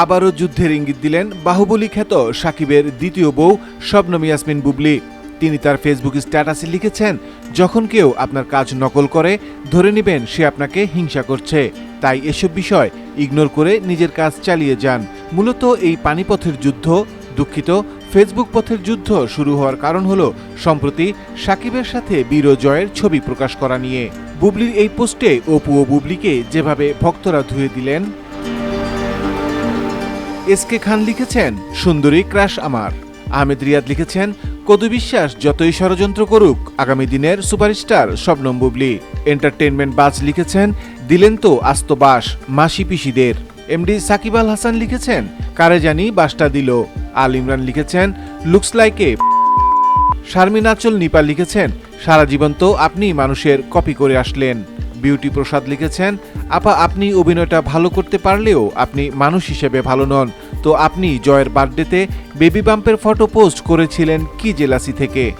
আবারও যুদ্ধের ইঙ্গিত দিলেন বাহুবলী খ্যাত সাকিবের দ্বিতীয় বউ শবনম ইয়াসমিন বুবলি। তিনি তার ফেসবুক স্ট্যাটাসে লিখেছেন, যখন কেউ আপনার কাজ নকল করে, ধরে নেবেন সে আপনাকে হিংসা করছে। তাই এসব বিষয় ইগনোর করে নিজের কাজ চালিয়ে যান। মূলত এই পানিপথের যুদ্ধ, দুঃখিত, ফেসবুক পথের যুদ্ধ শুরু হওয়ার কারণ হল সম্প্রতি সাকিবের সাথে বীরজয়ের ছবি প্রকাশ করা নিয়ে। বুবলির এই পোস্টে অপু ও বুবলিকে যেভাবে ভক্তরা ধুয়ে দিলেন এস কে খান লিখেছেন, সুন্দরী ক্রাশ আমার। আহমেদ রিয়াদ লিখেছেন, কদু বিশ্বাস যতই ষড়যন্ত্র করুক, আগামী দিনের সুপারস্টার শবনম বুবলি। এন্টারটেনমেন্ট বাজ লিখেছেন, দিলেন তো আস্ত বাস মাসি পিসিদের। এমডি সাকিব আল হাসান লিখেছেন, কারে জানি বাসটা দিল। আল ইমরান লিখেছেন, লুকস লাইকে শারমিন আচল লিখেছেন, সারা জীবন তো আপনি মানুষের কপি করে আসলেন। বিউটি প্রসাদ লিখেছেন, আপা, আপনি অভিনয়টা ভালো করতে পারলেও আপনি মানুষ হিসেবে ভালো নন। তো আপনি জয়ের বার্থডেতে বেবি বাম্পের ফটো পোস্ট করেছিলেন কি জেলাসি থেকে?